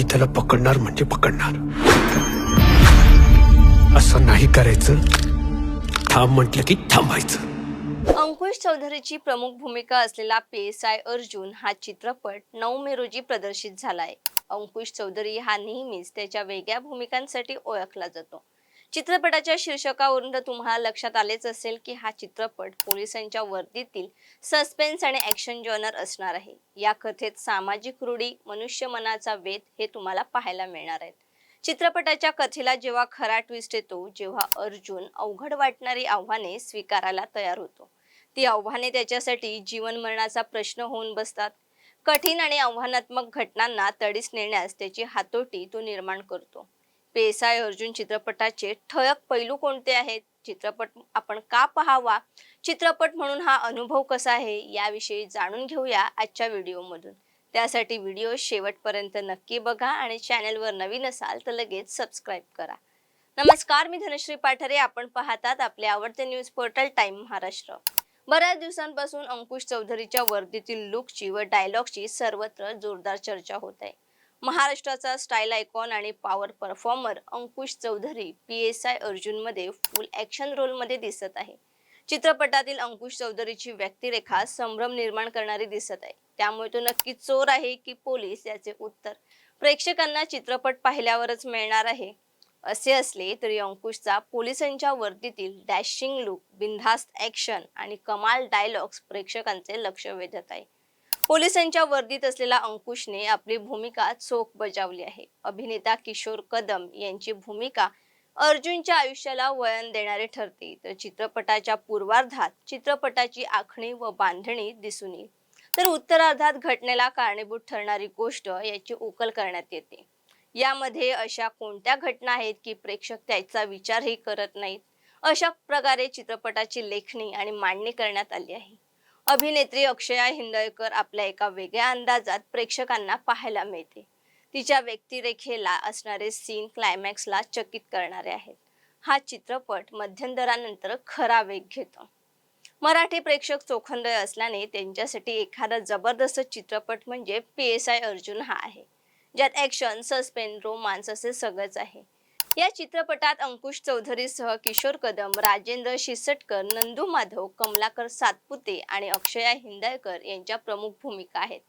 मी त्याला पकडणार म्हणजे पकडणार. असं नाही करायचं. थांब म्हटलं की थांबायचं. अंकुश चौधरीची प्रमुख भूमिका असलेला पी एस आय अर्जुन हा चित्रपट नऊ मे रोजी प्रदर्शित झालाय. अंकुश चौधरी हा नेहमीच त्याच्या वेगळ्या भूमिकांसाठी ओळखला जातो. चित्रपटाच्या शीर्षकावरून तर तुम्हाला लक्षात आलेच असेल की हा चित्रपट पोलिसांच्या वर्दीतील सस्पेन्स आणि ऍक्शन जॉनर असणार आहे. या कथेत सामाजिक रूढी मनुष्य मनाचा वेध हे तुम्हाला पाहायला मिळणार आहेत. चित्रपटाच्या कथेला जेव्हा खरा ट्विस्ट येतो जेव्हा अर्जुन अवघड वाटणारी आव्हाने स्वीकारायला तयार होतो. ती आव्हाने त्याच्यासाठी जीवन मरणाचा प्रश्न होऊन बसतात. कठीण आणि आव्हानात्मक घटनांना तडीस नेण्यास त्याची हातोटी तो निर्माण करतो. पेसाय अर्जुन चित्रपटाचे ठळक पैलू कोणते आहेत? चित्रपट आपण का पाहावा? चित्रपट म्हणून हा अनुभव कसा आहे? याविषयी जाणून घेऊया आजच्या व्हिडिओमधून. त्यासाठी व्हिडिओ शेवटपर्यंत नक्की बघा आणि चॅनलवर नवीन असाल तर लगेच सबस्क्राईब करा. नमस्कार मी धनश्री पाठरे. आपण पाहतात आपले आवडते न्यूज पोर्टल टाइम महाराष्ट्र. बऱ्याच दिवसांपासून अंकुश चौधरीच्या वर्दीतील लुकची व डायलॉगची सर्वत्र जोरदार चर्चा होत आहे. महाराष्ट्राचा स्टाईल आयकॉन आणि power performer Ankush Chaudhari P S I अर्जुनमध्ये full action रोलमध्ये दिसत आहे. चित्रपटातील अंकुश चौधरीची व्यक्तिरेखा संभ्रम निर्माण करणारी दिसत आहे. त्यामुळे तो नक्की चोर आहे की पोलीस याचे उत्तर प्रेक्षकांना चित्रपट पाहिल्यावरच मिळणार आहे. असे असले तरी अंकुशचा पोलिसांच्या वर्दीतील डॅशिंग लुक बिनधास्त ॲक्शन आणि कमाल डायलॉग्स प्रेक्षकांचे लक्ष वेधत आहे. पोलिसांच्या वर्दीत असलेला अंकुशने आपली भूमिका चोख बजावली आहे. अभिनेता किशोर कदम यांची भूमिका अर्जुनच्या आयुष्याला वळण देणारे ठरते. तर चित्रपटाच्या पूर्वार्धात चित्रपटाची आखणी व बांधणी दिसून येईल. तर उत्तरार्धात घटनेला कारणीभूत ठरणारी गोष्ट याची उकल करण्यात येते. यामध्ये अशा कोणत्या घटना आहेत की प्रेक्षक त्याचा विचारही करत नाहीत? अशा प्रकारे चित्रपटाची लेखणी आणि मांडणी करण्यात आली आहे. अभिनेत्री अक्षया हिंदळकर आपल्या एका वेगळ्या अंदाजात प्रेक्षकांना पाहायला मिळते. तिच्या व्यक्तिरेखेला असणारे सीन क्लायमॅक्सला चकित करणारे आहेत. हा चित्रपट मध्यंतरानंतर खरा वेग घेतो. मराठी प्रेक्षक चोखंदळ असल्याने त्यांच्यासाठी एखादा जबरदस्त चित्रपट म्हणजे पी एस आय अर्जुन हा आहे. ज्यात ॲक्शन सस्पेन्स रोमांस असे सगळंच आहे. या चित्रपटात अंकुश चौधरीसह किशोर कदम राजेंद्र शिसटकर नंदू माधव कमलाकर सातपुते आणि अक्षया हिंदळकर यांच्या प्रमुख भूमिका आहेत.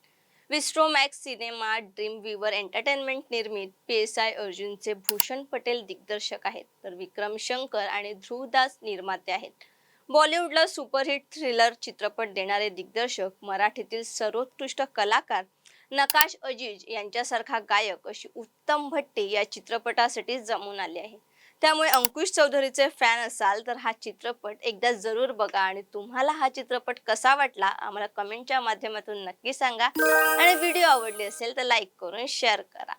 विस्ट्रोमॅक्स सिनेमा ड्रीम विवर एंटरटेनमेंट निर्मित पी एस आय अर्जुनचे भूषण पटेल दिग्दर्शक आहेत. तर विक्रम शंकर आणि ध्रुवदास निर्माते आहेत. बॉलिवूडला सुपरहिट थ्रिलर चित्रपट देणारे दिग्दर्शक मराठीतील सर्वोत्कृष्ट कलाकार नकाश अजीज यांच्यासारखा गायक अशी उत्तम भट्टी या चित्रपटासाठी जमून आले आहे. त्यामुळे अंकुश चौधरीचे फॅन असाल तर हा चित्रपट एकदा जरूर बघा आणि तुम्हाला हा चित्रपट कसा वाटला आम्हाला कमेंटच्या माध्यमातून नक्की सांगा. आणि व्हिडिओ आवडली असेल तर लाईक करून शेअर करा.